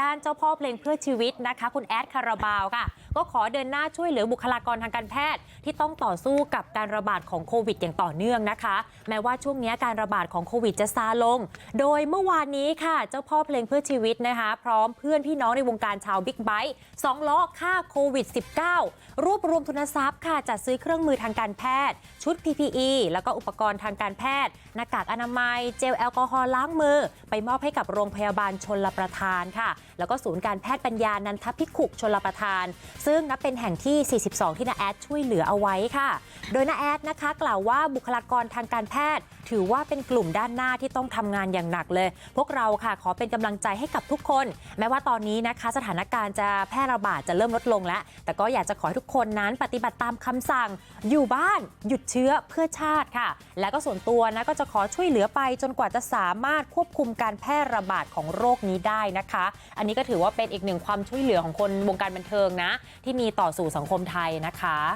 ด้านเจ้าพ่อเพลงเพื่อชีวิตนะคะ คุณแอดคาราบาวค่ะ ก็ขอเดินหน้าช่วยเหลือบุคลากรทางการแพทย์ ที่ต้องต่อสู้กับการระบาดของโควิดอย่างต่อเนื่องนะคะ แม้ว่าช่วงนี้การระบาดของโควิดจะซาลง โดยเมื่อวานนี้ค่ะ เจ้าพ่อเพลงเพื่อชีวิตนะคะ พร้อมเพื่อนพี่น้องในวงการชาวบิ๊กไบค์สองล้อค่าโควิด -19 รวบรวมทุนทรัพย์ค่ะจัดซื้อเครื่องมือทางการแพทย์ ชุด PPE แล้วก็อุปกรณ์ทางการแพทย์ หน้ากากอนามัย เจลแอลกอฮอล์ล้างมือ ไปมอบให้กับโรงพยาบาลชนลประทานค่ะแล้วก็ศูนย์การแพทย์ปัญญานันทพิขุกชนลประทาน ซึ่งนับเป็นแห่งที่ 42 ที่นาแอดช่วยเหลือเอาไว้ค่ะ โดยนาแอดนะคะ กล่าวว่าบุคลากรทางการแพทย์ ถือว่าเป็นกลุ่มด้านหน้าที่ต้องทำงานอย่างหนักเลย พวกเราค่ะขอเป็นกำลังใจให้กับทุกคน แม้ว่าตอนนี้นะคะ สถานการณ์จะแพร่ระบาดจะเริ่มลดลงแล้ว แต่ก็อยากจะขอให้ทุกคนนั้นปฏิบัติตามคำสั่ง อยู่บ้าน หยุดเชื้อเพื่อชาติค่ะ แล้วก็ส่วนตัวนะก็จะขอช่วยเหลือไปจนกว่าจะสามารถควบคุมการแพร่ระบาดของโรคนี้ได้นะคะอันนี้ก็ถือว่าเป็นอีกหนึ่งความช่วยเหลือของคนวงการบันเทิงนะที่มีต่อสู่สังคมไทยนะคะ